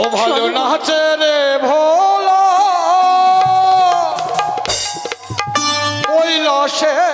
ও ভালো নাচে রে ভোলা। ওই দেয়া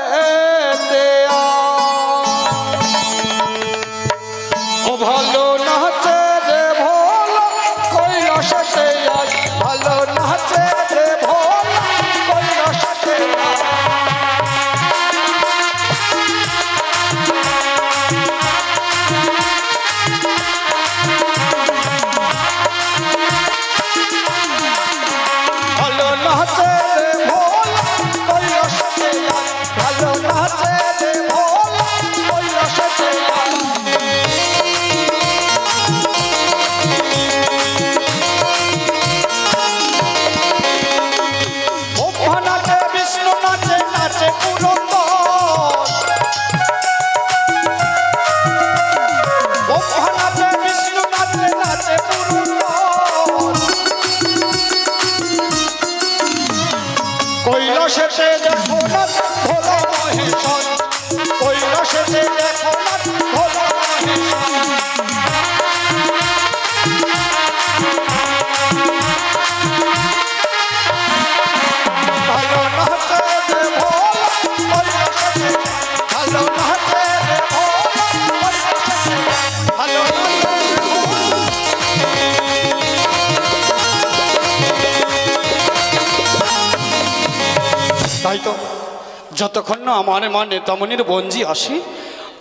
যতক্ষণ না আমার মা নেতামনির বঞ্জি আসে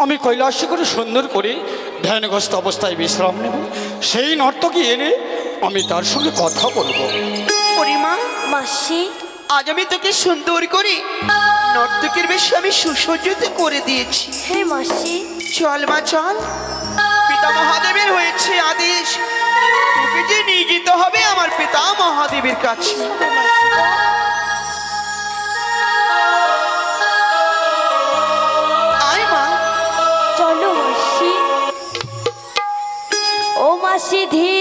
আমি কৈলাসে করে সুন্দর করে ধ্যানগ্রস্ত অবস্থায় বিশ্রাম নেব। সেই নর্তকী এনে আমি তার সঙ্গে কথা বলব। পরিমা মাসি। আজ আমি তোকে সুন্দর করে নর্তকের বেশি আমি সুসজ্জিত করে দিয়েছি। হে মাসি। চল মা চল। পিতা মহাদেবের হয়েছে আদেশ। তোকে যে নিয়ে যেতে হবে আমার পিতা মহাদেবের কাছে। ও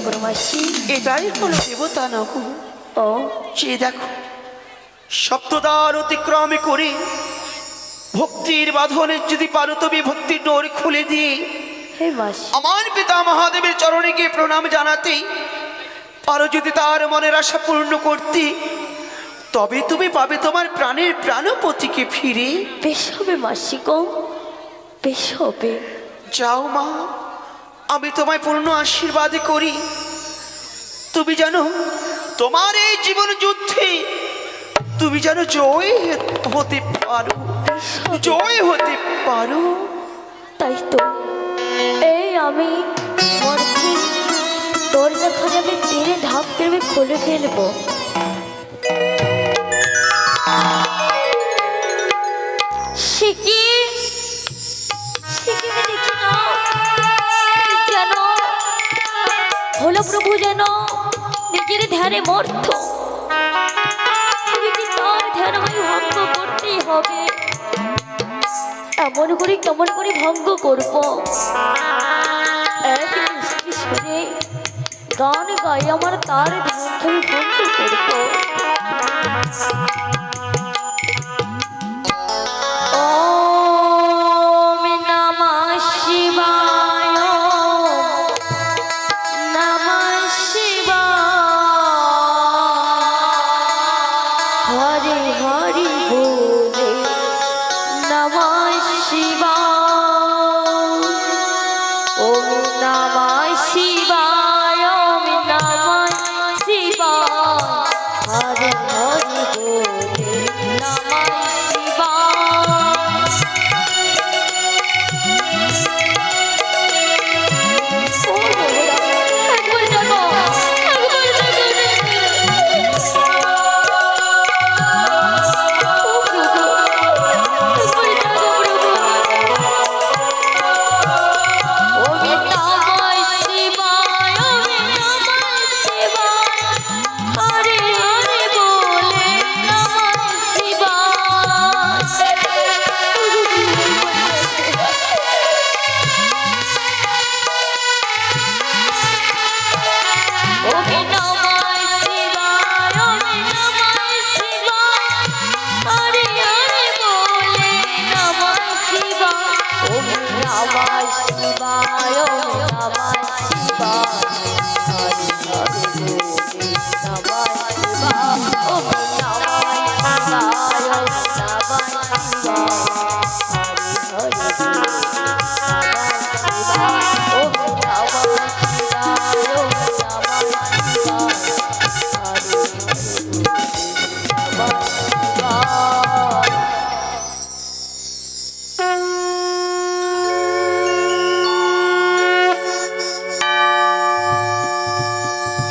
মাসি এটাই হলো দেবতা নগর ও। সে দেখো সপ্তদ্বার অতিক্রমে করে ভক্তির বাঁধনে যদি পারো তবে ভক্তির ডোর খুলে দিয়ে আমার পিতা মহাদেবের চরণে গিয়ে প্রণাম জানাতে পারো যদি তার মনের আশা পূর্ণ করতে তবে তুমি পাবে তোমার প্রাণের প্রাণপতিকে ফিরে। বেশ হবে মাসি গো বেশ হবে। যাও মা। আমি তোমায় পূর্ণ আশীর্বাদ করি। তুমি জানো তোমার এই জীবন যুদ্ধে তুমি যেন জয় হতে পারো জয় হতে পারো। তাই তো এই আমি মরছি দরজাখানে আমি টেনে ঢাক পেরে খুলে ফেলব। শিকি প্রভু যেন নিজের ধ্যানে মর্থ। ধ্যান ভঙ্গ করতেই হবে? এমন করে কেমন করে ভঙ্গ করব? গান গাই আমার তার আমি বন্ধ করব।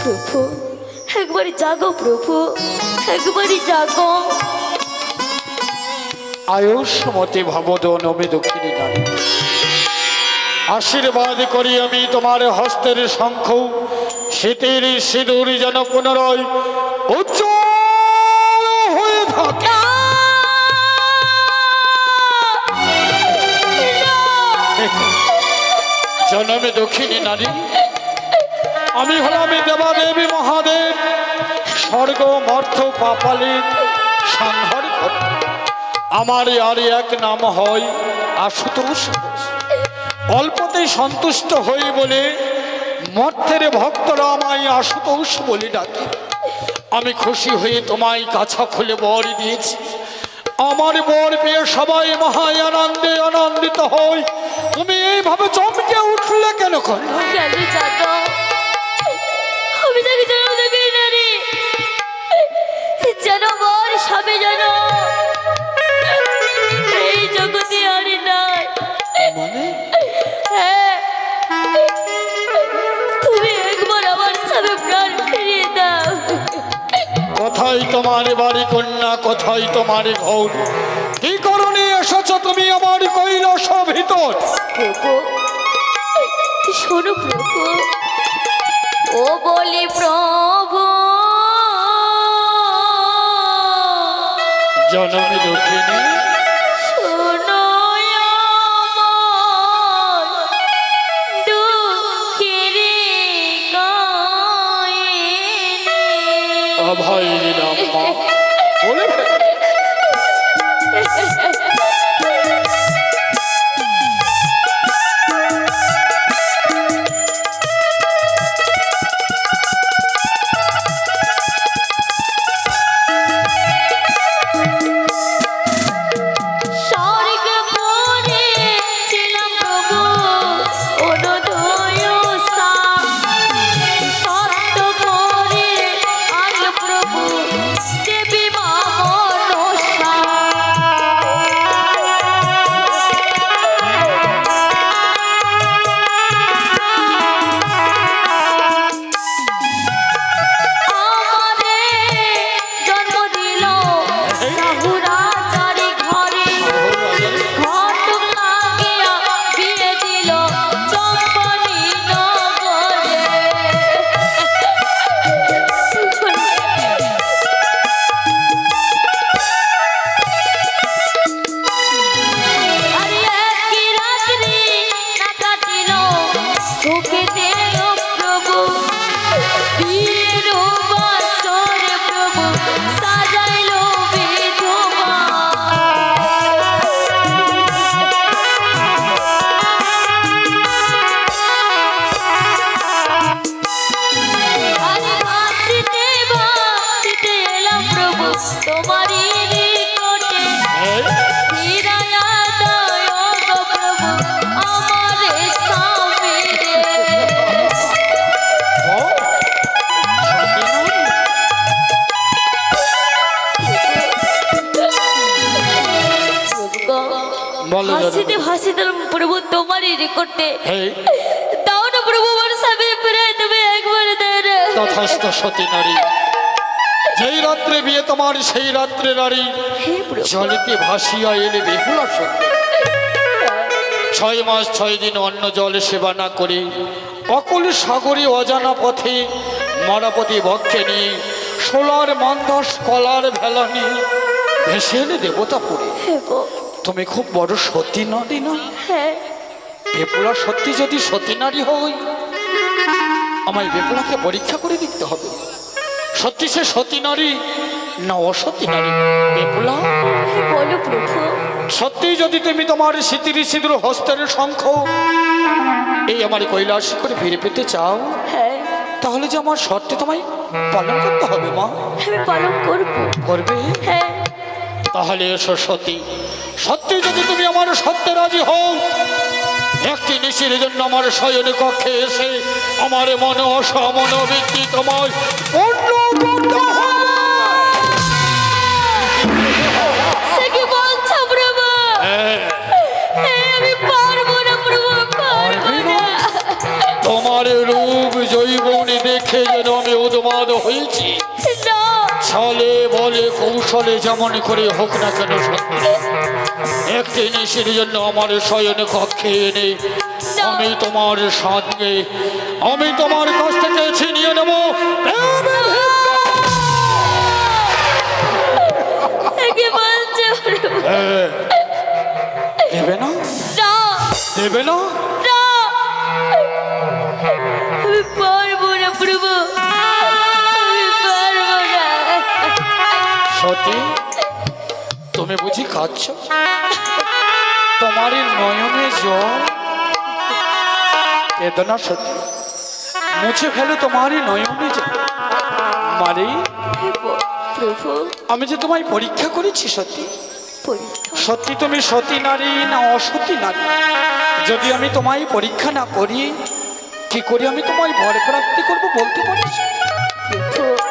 প্রভু একবারই জাগো প্রভু, একবারই জাগো। আয়ুষ্মতি ভবদ নমে দক্ষিণী নারী। আশীর্বাদ করি আমি তোমার হস্তের শঙ্খ, শীতের সিঁদুর যেন পুনরায় উজ্জ্বল জনমে দক্ষিণী নারী। আমি হলাম দেবাদেবী মহাদেব, স্বর্গ, মর্থ পাপালির সংহার আমার আর এক নাম হয় আশুতোষ। অল্পতেই সন্তুষ্ট হই বলে মর্থের ভক্তরা আমায় আশুতোষ বলে ডাকে। আমি খুশি হয়ে তোমায় কাছা খুলে বর দিয়েছি। আমার বর পেয়ে সবাই মহায় আনন্দে আনন্দিত হই। তুমি এইভাবে চমকে উঠলে কেন কর? আমি তাকে দেখি যেন বর সবে যেন এই জগতে আরে নাই। মানে? হ্যাঁ। তুমি একবার আমার সবে প্রাণ ফিরিয়ে দাও। কোথায় তোমার বাড়ি কন্যা কোথায় তোমার ঘর কি করণে এসেছ তুমি আমার কৈলাস ভিতর? প্রভু। শোনো প্রভু। ও বলি প্রভু। জনমে দক্ষিণী ভাসিতে ভাসিতে প্রভু তোমারই রেকর্ডে দাও না প্রভু আমার স্বামী ফিরাই দেবে একবার দেন তথাস্থ সতী নারী। যেই রাত্রে বিয়ে তোমার সেই রাত্রে নারী। জলেতে ভাসিয়া এলে বেহুলা সত্যি। ছয় মাস ছয় দিন অন্য জল সেবা না করে। অকল সাগরে অজানা পথে মরাপতি বক্ষে নিয়ে সোলার মন্দস কলার ভেলা নিয়ে ভেসে এলে দেবতা গো। তুমি খুব বড় সতী নারী না? হ্যাঁ। বেপুলা সত্যি যদি সতী নারী হই আমায় বেপুলাকে পরীক্ষা করে দেখতে হবে। সত্যি সে সতী নারী না অসতী নারী? বেপুলা হে বলো প্রভু। সত্যি যদি তুমি তোমার স্মৃতির সিঁদুর হস্তের শঙ্খ এই আমার কৈলাস করে ফিরে পেতে চাও হ্যাঁ। তাহলে যে আমার শর্তে তোমায় পালন করতে হবে মা। আমি পালন করব। করবে? হ্যাঁ। তাহলে এসো সতী। সত্যি যদি তুমি আমার সত্যে রাজি হও একটি নিশির জন্য আমার শয়নে কক্ষে এসে আমার মনে অসমন ব্যক্তি তোমায় হ্যাঁ, হ্যাঁ তোমার রূপ জৈবন দেখে যেন আমি উন্মাদ হয়েছি। কৌশলে যেমন করে হোক না কেন একটি নিশির জন্য আমার শয়ন কক্ষে এনে আমি তোমার সঙ্গে আমি তোমার কাছ থেকে ছিনিয়ে নেব। দেবে না? দেবে না? সতী, তুমি বুঝি খাচ্ছ? তোমার এই নয়নে জল। বেদনা সতী, মুছে ফেলে তোমারই নয়নে জল। মারে আমি যে তোমায় পরীক্ষা করেছি সত্যি সত্যি তুমি সতী নারী না অসতী নারী? যদি আমি তোমায় পরীক্ষা না করি, কি করি আমি তোমায় বর প্রাপ্তি করব বলতে পারিস